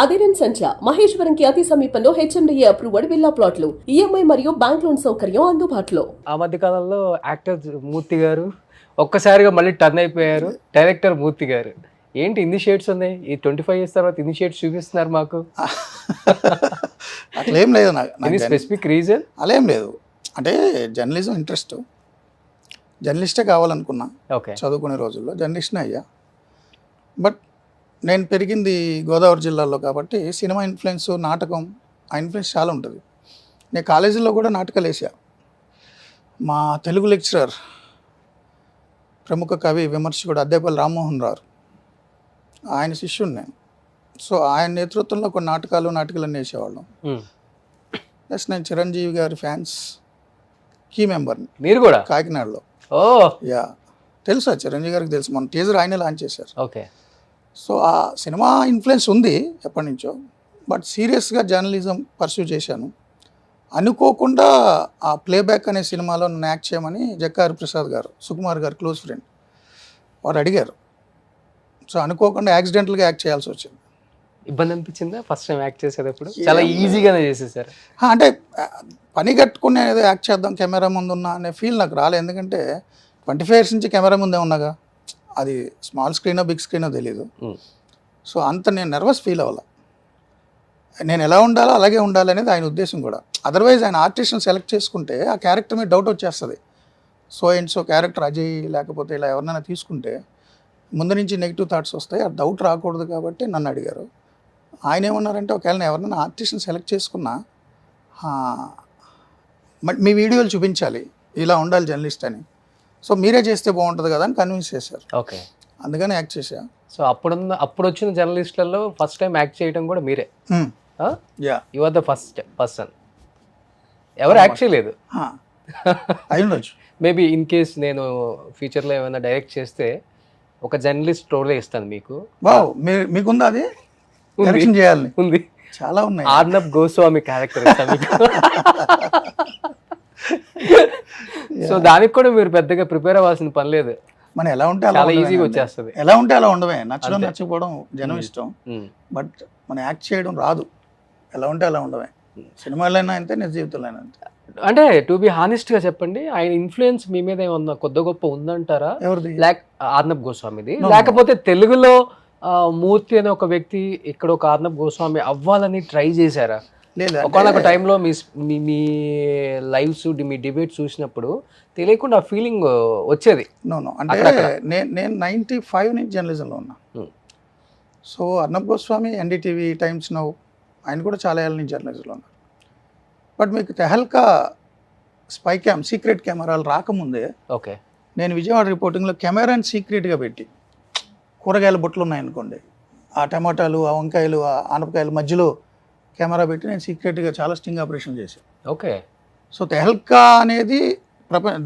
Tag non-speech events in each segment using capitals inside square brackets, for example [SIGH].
అదిరన్ సంచ మహేశ్వరంకి అతి సమీపంలో హెచ్ఎండిఏ అప్రూవ్డ్ విల్లా ప్లాట్లు ఈఎంఐ మరియు బ్యాంక్ లోన్ సౌకర్యం అందుబాటులో. ఆ మధ్య కాలంలో యాక్టర్ మూర్తి గారు ఒక్కసారిగా మళ్ళీ టర్న్ అయిపోయారు. డైరెక్టర్ మూర్తి గారు. ఏంటి ఇన్ని షేడ్స్ ఉన్నాయి? ఈ ట్వంటీ ఫైవ్ ఇయర్స్ తర్వాత ఇన్ని షేడ్స్ చూపిస్తున్నారు మాకు. [LAUGHS] అట్లేం లేదు నాకు స్పెసిఫిక్ రీజన్ అలా ఏం లేదు. అంటే జర్నలిజం ఇంట్రెస్ట్ జర్నలిస్టే కావాలనుకున్నా. ఓకే చదువుకునే రోజుల్లో జర్నలిస్ట్నే అయ్యా. బట్ నేను పెరిగింది గోదావరి జిల్లాలో కాబట్టి సినిమా ఇన్ఫ్లుయెన్స్ నాటకం ఆ ఇన్ఫ్లుయెన్స్ చాలా ఉంటుంది. నేను కాలేజీలో కూడా నాటకాలు వేసా మా తెలుగు లెక్చరర్ ప్రముఖ కవి విమర్శకుడు అద్దేపల్లి రామ్మోహన్ రావు. ఆయన శిష్యుడు నేను. సో ఆయన నేతృత్వంలో కొన్ని నాటకాలు నాటకాలన్నీ వేసేవాళ్ళం. ప్లస్ నేను చిరంజీవి గారి ఫ్యాన్స్ కీ మెంబర్ని. మీరు కూడా? కాకినాడలో. ఓ! యా. తెలుసా? చిరంజీవి గారికి తెలుసు. మన టీజర్ ఆయనే లాంచ్ చేశారు. ఓకే. సో ఆ సినిమా ఇన్ఫ్లుయెన్స్ ఉంది ఎప్పటి నుంచో బట్ సీరియస్గా జర్నలిజం పర్సూ చేశాను. అనుకోకుండా ఆ ప్లేబ్యాక్ అనే సినిమాలో నన్ను యాక్ట్ చేయమని జక్కారి ప్రసాద్ గారు సుకుమార్ గారు క్లోజ్ ఫ్రెండ్ వారు అడిగారు. సో అనుకోకుండా యాక్సిడెంటల్గా యాక్ట్ చేయాల్సి వచ్చింది. ఇబ్బంది అనిపించిందా? ఫస్ట్ టైం యాక్ట్ చేసేటప్పుడు? చాలా ఈజీగానే చేసేసారు. అంటే పని కట్టుకుని ఏదో యాక్ట్ చేద్దాం కెమెరా ముందు ఉన్నా అనే ఫీల్ నాకు రాలేదు ఎందుకంటే ట్వంటీ ఫైవ్ ఇయర్స్ నుంచి కెమెరా ముందే ఉన్నాగా. అది స్మాల్ స్క్రీనో బిగ్ స్క్రీనో తెలియదు. సో అంత నేను నర్వస్ ఫీల్ అవ్వాల. నేను ఎలా ఉండాలో అలాగే ఉండాలి అనేది ఆయన ఉద్దేశం కూడా. అదర్వైజ్ ఆయన ఆర్టిస్ట్ని సెలెక్ట్ చేసుకుంటే ఆ క్యారెక్టర్ మీద డౌట్ వచ్చేస్తుంది. So and so character Ajay లేకపోతే ఇలా ఎవరినైనా తీసుకుంటే ముందు నుంచి నెగిటివ్ థాట్స్ వస్తాయి. ఆ డౌట్ రాకూడదు కాబట్టి నన్ను అడిగారు. ఆయన ఏమన్నారంటే ఒకవేళ నేను ఎవరైనా ఆర్టిస్ట్ని సెలెక్ట్ చేసుకున్నా మీ వీడియోలు చూపించాలి. ఇలా ఉండాలి జర్నలిస్ట్ అని. సో మీరే చేస్తే బాగుంటుంది కదా అని కన్విన్స్ చేశారు. ఓకే. అందుకని యాక్ట్ చేశా. సో అప్పుడున్న అప్పుడు వచ్చిన జర్నలిస్టులలో ఫస్ట్ టైం యాక్ట్ చేయడం కూడా మీరే. Yeah you are the first person ఎవరు యాక్ట్ చేయలేదు. అయి ఉండొచ్చు. మేబీ ఇన్ కేస్ నేను ఫ్యూచర్లో ఏమైనా డైరెక్ట్ చేస్తే ఒక జర్నలిస్ట్ రోలే ఇస్తాను మీకు. వావ్ మీకుందా అది. డైరెక్షన్ చేయాలని ఉంది. చాలా ఉన్నాయి. ఆర్నబ్ గోస్వామి క్యారెక్టర్ ఇస్తాను మీకు. [LAUGHS] సో దానికి కూడా మీరు పెద్దగా ప్రిపేర్ అవ్వాల్సిన పని లేదు. మనం ఎలా ఉంటే అలా ఈజీగా. వచ్చేస్తుంది. ఎలా ఉంటే అలా ఉండమే నచ్చడం. నచ్చకపోవడం జనం ఇష్టం. బట్ మనం యాక్ట్ చేయడం రాదు. ఎలా ఉంటే అలా ఉండమే సినిమాలైనా అంతే నిజ జీవితంలో అంతే. అంటే టు బి హానెస్ట్గా చెప్పండి ఆయన ఇన్ఫ్లుయెన్స్ మీ మీద ఏమన్నా కొద్ది గొప్ప ఉందంటారా? ఎవరిది? లేక ఆర్నబ్ గోస్వామిది. లేకపోతే తెలుగులో మూర్తి అనే ఒక వ్యక్తి ఇక్కడ ఒక ఆర్నబ్ గోస్వామి అవ్వాలని ట్రై చేశారా? లేదు ఒకనొక టైంలో మీ మీ మీ లైవ్స్ మీ డిబేట్ చూసినప్పుడు తెలియకుండా ఆ ఫీలింగ్ వచ్చేది. నో నో అంటే. నేను నేను నైంటీ ఫైవ్ నుంచి జర్నలిజంలో ఉన్నా. So Arnab Goswami NDTV Times Now ఆయన కూడా చాలా ఏళ్ళ నుంచి జర్నలిజంలో ఉన్నారు. బట్ మీకు తెహల్కా స్పై క్యామ్ సీక్రెట్ కెమెరాలు రాకముందే ఓకే నేను విజయవాడ రిపోర్టింగ్లో కెమెరాని సీక్రెట్గా పెట్టి కూరగాయల బుట్టలు ఉన్నాయనుకోండి ఆ టమాటాలు ఆ వంకాయలు ఆ ఆనపకాయల మధ్యలో కెమెరా పెట్టి నేను సీక్రెట్గా చాలా స్టింగ్ ఆపరేషన్ చేశాను. ఓకే. సో తెహల్కా అనేది ప్రపంచ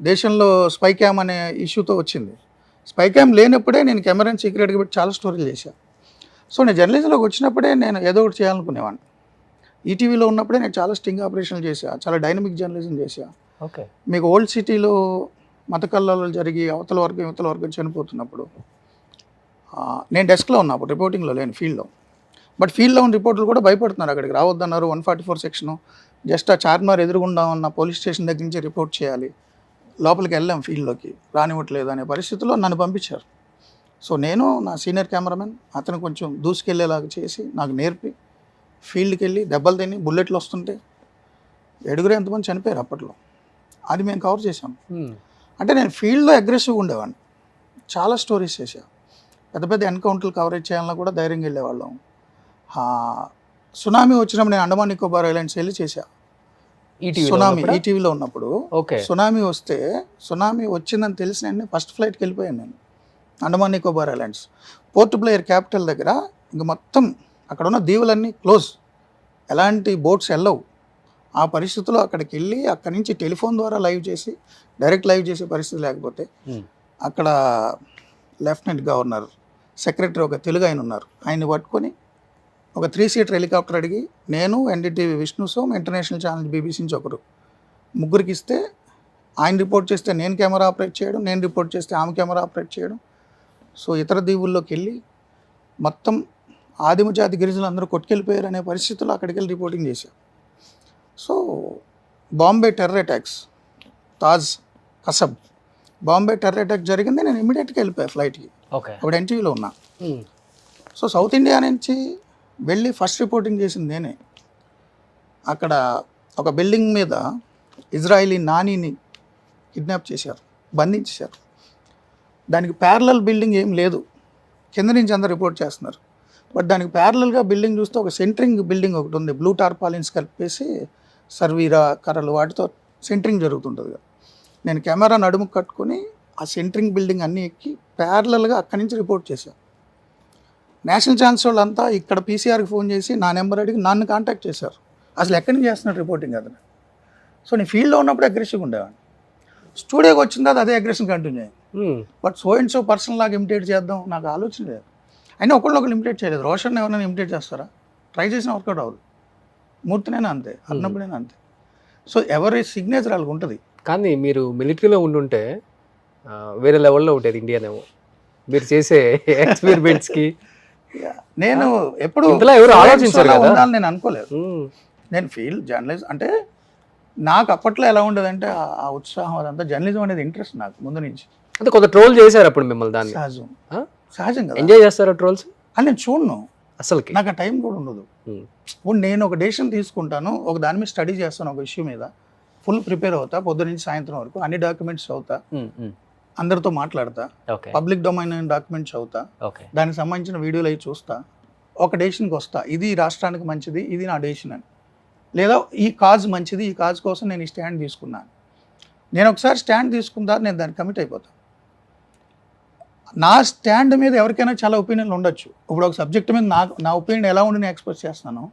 దేశంలో స్పై క్యామ్ అనే ఇష్యూతో వచ్చింది. స్పై క్యామ్ లేనప్పుడే నేను కెమెరాని సీక్రెట్గా పెట్టి చాలా స్టోరీలు చేశాను సో నేను జర్నలిజంలోకి వచ్చినప్పుడే నేను ఏదో ఒకటి చేయాలనుకునేవాడిని. ఈటీవీలో ఉన్నప్పుడే నేను చాలా స్టింగ్ ఆపరేషన్లు చేశా చాలా డైనమిక్ జర్నలిజం చేశా. ఓకే. మీకు ఓల్డ్ సిటీలో మత కల్లాలు జరిగి అవతల వర్గం ఇవతల వర్గం చనిపోతున్నప్పుడు నేను డెస్క్లో ఉన్నా అప్పుడు రిపోర్టింగ్లో లేను ఫీల్డ్లో. బట్ ఫీల్డ్లో ఉన్న రిపోర్టర్లు కూడా భయపడుతున్నారు. అక్కడికి రావద్దన్నారు one forty four section. Just ఆ చార్మార్ ఎదురుగుండా ఉన్న పోలీస్ స్టేషన్ దగ్గర నుంచి రిపోర్ట్ చేయాలి. లోపలికి వెళ్ళాం ఫీల్డ్లోకి. రానివ్వట్లేదు అనే పరిస్థితిలో నన్ను పంపించారు. సో నేను నా సీనియర్ కెమెరామెన్ అతను కొంచెం దూసుకెళ్ళేలాగా చేసి నాకు నేర్పి ఫీల్డ్కి వెళ్ళి దెబ్బలు తిని బుల్లెట్లు వస్తుంటే ఏడుగురు ఎంతమంది చనిపోయారు అప్పట్లో. అది మేము కవర్ చేసాం. అంటే నేను ఫీల్డ్లో అగ్రెసివ్గా ఉండేవాడిని. చాలా స్టోరీస్ చేశా. పెద్ద పెద్ద ఎన్కౌంటర్లు కవరేజ్ చేయాలన్నా కూడా ధైర్యంగా వెళ్ళేవాళ్ళం. సునామీ వచ్చినప్పుడు నేను అండమాన్ నికోబార్ ఐలాండ్స్ వెళ్ళి చేశా. సునామీ? ఈటీవీలో ఉన్నప్పుడు ఓకే. సునామీ వస్తే సునామీ వచ్చిందని తెలిసిన ఫస్ట్ ఫ్లైట్కి వెళ్ళిపోయాను నేను Andaman Nicobar islands. Port Blair capital దగ్గర ఇంక మొత్తం అక్కడ ఉన్న దీవులన్నీ క్లోజ్. ఎలాంటి బోట్స్ వెళ్ళవు. ఆ పరిస్థితిలో అక్కడికి వెళ్ళి అక్కడి నుంచి టెలిఫోన్ ద్వారా లైవ్ చేసి డైరెక్ట్ లైవ్ చేసే పరిస్థితి లేకపోతే. అక్కడ లెఫ్టినెంట్ గవర్నర్ సెక్రటరీ ఒక తెలుగు ఆయన ఉన్నారు. ఆయన్ని పట్టుకొని ఒక త్రీ సీటర్ హెలికాప్టర్ అడిగి నేను NDTV Vishnu Som international channel BBC నుంచి ఒకరు. ముగ్గురికి ఇస్తే ఆయన రిపోర్ట్ చేస్తే నేను కెమెరా ఆపరేట్ చేయడం నేను రిపోర్ట్ చేస్తే ఆమె కెమెరా ఆపరేట్ చేయడం. సో ఇతర దీవుల్లోకి వెళ్ళి మొత్తం ఆదిమ జాతి గిరిజనులు అందరూ కొట్టుకెళ్ళిపోయారు అనే పరిస్థితుల్లో అక్కడికి వెళ్ళి రిపోర్టింగ్ చేశాం so Bombay terror attacks Taj Kasab Bombay terror attack జరిగింది నేను ఇమీడియట్గా వెళ్ళిపోయా ఫ్లైట్కి ఓకే అప్పుడు ఎన్టీవీలో ఉన్నా. సో సౌత్ ఇండియా నుంచి వెళ్ళి ఫస్ట్ రిపోర్టింగ్ చేసింది నేనే. అక్కడ ఒక బిల్డింగ్ మీద ఇజ్రాయిలీ నానీని కిడ్నాప్ చేశారు బంధించేశారు. దానికి ప్యారలల్ బిల్డింగ్ ఏం లేదు. కింద నుంచి అందరు రిపోర్ట్ చేస్తున్నారు. బట్ దానికి ప్యారలల్గా బిల్డింగ్ చూస్తే ఒక సెంటరింగ్ బిల్డింగ్ ఒకటి ఉంది. బ్లూ టార్పాలిన్స్ కలిపేసి సర్వీరా కర్రలు వాటితో సెంటరింగ్ జరుగుతుంటుంది కదా. నేను కెమెరా నడుము కట్టుకొని ఆ సెంటరింగ్ బిల్డింగ్ అన్నీ ఎక్కి ప్యారలల్గా అక్కడి నుంచి రిపోర్ట్ చేశాను. నేషనల్ ఛాన్స్ వాళ్ళంతా ఇక్కడ పీసీఆర్కి ఫోన్ చేసి నా నెంబర్ అడిగి నన్ను కాంటాక్ట్ చేశారు. అసలు ఎక్కడి నుంచి చేస్తున్నాడు రిపోర్టింగ్ అతను? సో నేను ఫీల్డ్లో ఉన్నప్పుడు అగ్రెసివ్గా ఉండేవాడిని. స్టూడియోకి వచ్చిన తర్వాత అదే అగ్రెషన్ కంటిన్యూ అయ్యింది but so and so person లాగా ఇమిటేట్ చేద్దాం నాకు ఆలోచన లేదు. అయినా ఒకళ్ళు ఒకళ్ళు ఇమిటేట్ చేయలేదు. రోషన్ ఎవరైనా ఇమిటేట్ చేస్తారా? ట్రై చేసిన వర్కౌట్ అవ్వదు. మూర్తినైనా అంతే అన్నప్పుడైనా అంతే. సో ఎవరి సిగ్నేచర్ వాళ్ళకి ఉంటుంది. కానీ మీరు మిలిటరీలో ఉండుంటే వేరే లెవెల్లో ఉంటుంది ఇండియానేమో మీరు చేసే [LAUGHS] ఎక్స్పెరిమెంట్స్కి నేను ఎప్పుడు. ఉండాలని నేను అనుకోలేదు. నేను ఫీల్ జర్నలిజం అంటే నాకు అప్పట్లో ఎలా ఉండేదంటే ఆ- ఆ ఉత్సాహం అదంతా జర్నలిజం అనేది ఇంట్రెస్ట్ నాకు ముందు నుంచి. అంటే కొంత ట్రోల్ చేశారు అప్పుడు మిమ్మల్ని దాన్ని? సహజం. ఆ? సహజం కదా. ఎంజాయ్ చేస్తారా ట్రోల్స్? అని నేను చూడను. అసలుకి? నాకు ఆ టైం కూడా ఉండదు. ఇప్పుడు నేను ఒక డెసిషన్ తీసుకుంటాను ఒక దాని మీద స్టడీ చేస్తాను ఒక ఇష్యూ మీద. ఫుల్ ప్రిపేర్ అవుతా పొద్దు నుంచి సాయంత్రం వరకు అన్ని డాక్యుమెంట్స్ ఉమ్. అందరితో మాట్లాడతా. పబ్లిక్ డొమైన్ డాక్యుమెంట్స్ చదువుతా. దానికి సంబంధించిన వీడియోలు అవి చూస్తా. ఒక డెసిషన్కి వస్తా. ఇది రాష్ట్రానికి మంచిది ఇది నా డెసిషన్ అని. లేదా ఈ కాజ్ మంచిది ఈ కాజ్ కోసం నేను ఈ స్టాండ్ తీసుకున్నాను. నేను ఒకసారి స్టాండ్ తర్వాత నేను దానికి కమిట్ అయిపోతాను నా స్టాండ్ మీద ఎవరికైనా చాలా ఒపీనియన్లు ఉండొచ్చు. ఇప్పుడు ఒక సబ్జెక్ట్ మీద నా నా ఒపీనియన్ ఎలా ఉండి నేను ఎక్స్ప్రెస్ చేస్తాను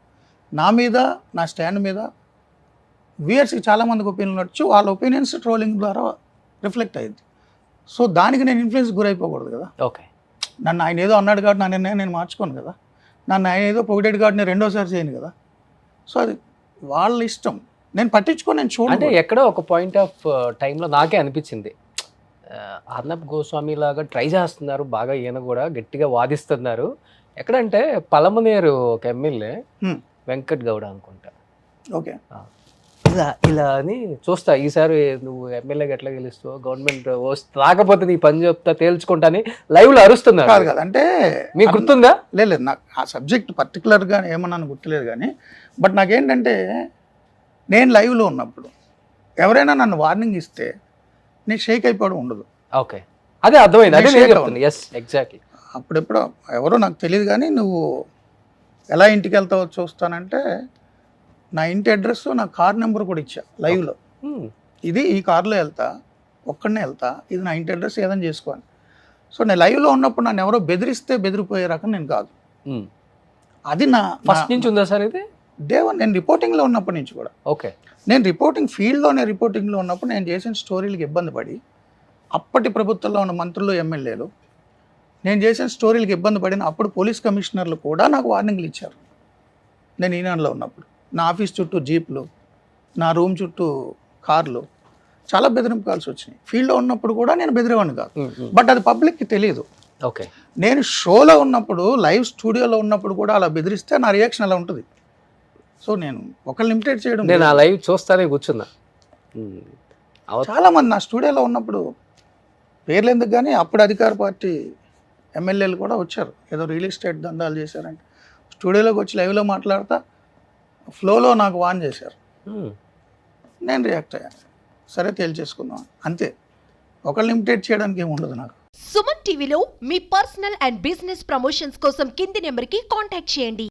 నా మీద నా స్టాండ్ మీద వ్యూయర్స్కి చాలామందికి ఒపీనియన్ ఉండొచ్చు. వాళ్ళ ఒపీనియన్స్ ట్రోలింగ్ ద్వారా రిఫ్లెక్ట్ అయ్యింది సో దానికి నేను ఇన్ఫ్లుయెన్స్ గురైపోకూడదు కదా. ఓకే. నన్ను ఆయన ఏదో అన్నాడు కాబట్టి నా నిర్ణయం నేను మార్చుకోను కదా. నన్ను ఆయన ఏదో పొగిడాడు కాబట్టి నేను రెండోసారి చేయను కదా. సో అది వాళ్ళ ఇష్టం. నేను పట్టించుకొని నేను అంటే చూడండి ఎక్కడో ఒక పాయింట్ ఆఫ్ టైంలో నాకే అనిపించింది. ఆ, అర్నబ్ గోస్వామి లాగా ట్రై చేస్తున్నారు బాగా ఈయన కూడా గట్టిగా వాదిస్తున్నారు. ఎక్కడంటే పలమనేరు ఒక ఎమ్మెల్యే. వెంకట్ గౌడ అనుకుంటా. ఓకే. ఇలా ఇలా అని చూస్తా. ఈసారి నువ్వు ఎమ్మెల్యేగా ఎట్లా గెలుస్తావు గవర్నమెంట్ రాకపోతే నీ పని చెప్తా తేల్చుకుంటా అని లైవ్లో అరుస్తున్నారు. కాదు కాదు అంటే మీకు గుర్తుందా? లేదు లేదు. నాకు ఆ సబ్జెక్ట్ పర్టికులర్గా ఏమన్నాను గుర్తులేదు కానీ బట్ నాకేంటంటే నేను లైవ్లో ఉన్నప్పుడు ఎవరైనా నన్ను వార్నింగ్ ఇస్తే నేను షేక్ అయిపోవడం ఉండదు. ఓకే. అదే అర్థమైంది. అదే నేను చెప్తాను ఎస్ ఎగ్జాక్ట్లీ అప్పుడెప్పుడు ఎవరో నాకు తెలియదు కానీ నువ్వు ఎలా ఇంటికి వెళ్తావో చూస్తానంటే నా ఇంటి అడ్రస్ నా కార్ నెంబర్ కూడా ఇచ్చా లైవ్లో. ఇది ఈ కార్లో వెళ్తా ఒక్కడనే వెళ్తా ఇది నా ఇంటి అడ్రస్ ఏదైనా చేసుకోని సో నేను లైవ్లో ఉన్నప్పుడు నన్ను ఎవరో బెదిరిస్తే బెదిరిపోయే రకం నేను కాదు. అది నా ఫస్ట్ నుంచి ఉందా సార్ ఇది? దేవన్ నేను రిపోర్టింగ్లో ఉన్నప్పటి నుంచి కూడా. ఓకే. నేను రిపోర్టింగ్ ఫీల్డ్లోనే రిపోర్టింగ్లో ఉన్నప్పుడు నేను చేసిన స్టోరీలకు ఇబ్బంది పడి అప్పటి ప్రభుత్వంలో ఉన్న మంత్రులు ఎమ్మెల్యేలు నేను చేసిన స్టోరీలకు ఇబ్బంది పడిన అప్పుడు పోలీస్ కమిషనర్లు కూడా నాకు వార్నింగ్లు ఇచ్చారు. నేను ఈనాడులో ఉన్నప్పుడు. నా ఆఫీస్ చుట్టూ జీప్లు నా రూమ్ చుట్టూ కార్లు చాలా బెదిరింపు కాల్సి వచ్చినాయి. ఫీల్డ్లో ఉన్నప్పుడు కూడా నేను బెదిరేవాడిని కాదు. బట్ అది పబ్లిక్కి తెలియదు ఓకే. నేను షోలో ఉన్నప్పుడు లైవ్ స్టూడియోలో ఉన్నప్పుడు కూడా అలా బెదిరిస్తే నా రియాక్షన్ అలా ఉంటుంది. సో నేను ఒకళ్ళు ఇమిటేట్ చేయడం నేను ఆ. లైవ్ చూస్తానే కూర్చున్నా. చాలా మంది నా స్టూడియోలో ఉన్నప్పుడు పేర్లు ఎందుకు కానీ అప్పుడు అధికార పార్టీ ఎమ్మెల్యేలు కూడా వచ్చారు. ఏదో రియల్ ఎస్టేట్ దందాలు చేశారంటే. స్టూడియోలోకి వచ్చి లైవ్లో మాట్లాడతా ఫ్లోలో నాకు వాన్ చేశారు. ఉమ్. నేను రియాక్ట్ అయ్యాను సరే తేల్చేసుకుందాం. అంతే. ఒకళ్ళని ఇమిటేట్ చేయడానికి ఏమి ఉండదు నాకు. సుమన్ టీవీలో మీ పర్సనల్ అండ్ బిజినెస్ ప్రమోషన్స్ కోసం కింది నెంబర్కి కాంటాక్ట్ చేయండి.